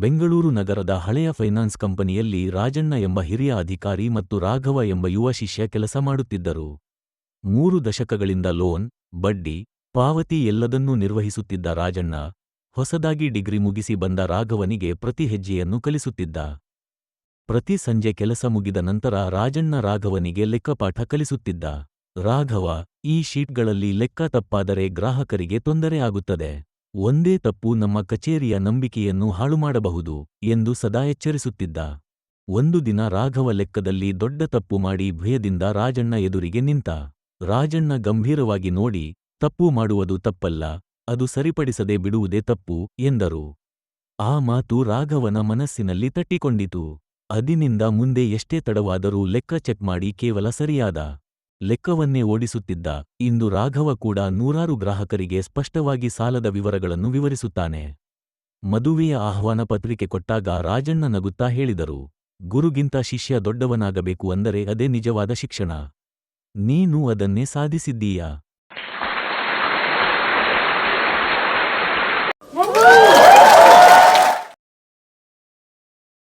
ಬೆಂಗಳೂರು ನಗರದ ಹಳೆಯ ಫೈನಾನ್ಸ್ ಕಂಪನಿಯಲ್ಲಿ ರಾಜಣ್ಣ ಎಂಬ ಹಿರಿಯ ಅಧಿಕಾರಿ ಮತ್ತು ರಾಘವ ಎಂಬ ಯುವ ಶಿಷ್ಯ ಕೆಲಸ ಮಾಡುತ್ತಿದ್ದರು. ಮೂರು ದಶಕಗಳಿಂದ ಲೋನ್, ಬಡ್ಡಿ, ಪಾವತಿ ಎಲ್ಲದನ್ನೂ ನಿರ್ವಹಿಸುತ್ತಿದ್ದ ರಾಜಣ್ಣ, ಹೊಸದಾಗಿ ಡಿಗ್ರಿ ಮುಗಿಸಿ ಬಂದ ರಾಘವನಿಗೆ ಪ್ರತಿ ಹೆಜ್ಜೆಯನ್ನು ಕಲಿಸುತ್ತಿದ್ದ. ಪ್ರತಿ ಸಂಜೆ ಕೆಲಸ ಮುಗಿದ ನಂತರ ರಾಜಣ್ಣ ರಾಘವನಿಗೆ ಲೆಕ್ಕಪಾಠ ಕಲಿಸುತ್ತಿದ್ದ. ರಾಘವ, ಈ ಶೀಟ್ಗಳಲ್ಲಿ ಲೆಕ್ಕ ತಪ್ಪಾದರೆ ಗ್ರಾಹಕರಿಗೆ ತೊಂದರೆ ಆಗುತ್ತದೆ. ಒಂದೇ ತಪ್ಪು ನಮ್ಮ ಕಚೇರಿಯ ನಂಬಿಕೆಯನ್ನು ಹಾಳುಮಾಡಬಹುದು ಎಂದು ಸದಾ ಎಚ್ಚರಿಸುತ್ತಿದ್ದ. ಒಂದು ದಿನ ರಾಘವ ಲೆಕ್ಕದಲ್ಲಿ ದೊಡ್ಡ ತಪ್ಪು ಮಾಡಿ ಭಯದಿಂದ ರಾಜಣ್ಣ ಎದುರಿಗೆ ನಿಂತ. ರಾಜಣ್ಣ ಗಂಭೀರವಾಗಿ ನೋಡಿ, ತಪ್ಪು ಮಾಡುವುದು ತಪ್ಪಲ್ಲ, ಅದು ಸರಿಪಡಿಸದೆ ಬಿಡುವುದೇ ತಪ್ಪು, ಎಂದರು. ಆ ಮಾತು ರಾಘವನ ಮನಸ್ಸಿನಲ್ಲಿ ತಟ್ಟಿಕೊಂಡಿತು. ಅದಿನಿಂದ ಮುಂದೆ ಎಷ್ಟೇ ತಡವಾದರೂ ಲೆಕ್ಕ ಚೆಕ್ ಮಾಡಿ ಕೇವಲ ಸರಿಯಾದ ಲೆಕ್ಕವನ್ನೇ ಓಡಿಸುತ್ತಿದ್ದ ಇಂದು ರಾಘವ ಕೂಡ ನೂರಾರು ಗ್ರಾಹಕರಿಗೆ ಸ್ಪಷ್ಟವಾಗಿ ಸಾಲದ ವಿವರಗಳನ್ನು ವಿವರಿಸುತ್ತಾನೆ. ಮದುವೆಯ ಆಹ್ವಾನ ಪತ್ರಿಕೆ ಕೊಟ್ಟಾಗ ರಾಜಣ್ಣ ನಗುತ್ತಾ ಹೇಳಿದರು, ಗುರುಗಿಂತ ಶಿಷ್ಯ ದೊಡ್ಡವನಾಗಬೇಕು ಅಂದರೆ ಅದೇ ನಿಜವಾದ ಶಿಕ್ಷಣ. ನೀನು ಅದನ್ನೇ ಸಾಧಿಸಿದ್ದೀಯಾ?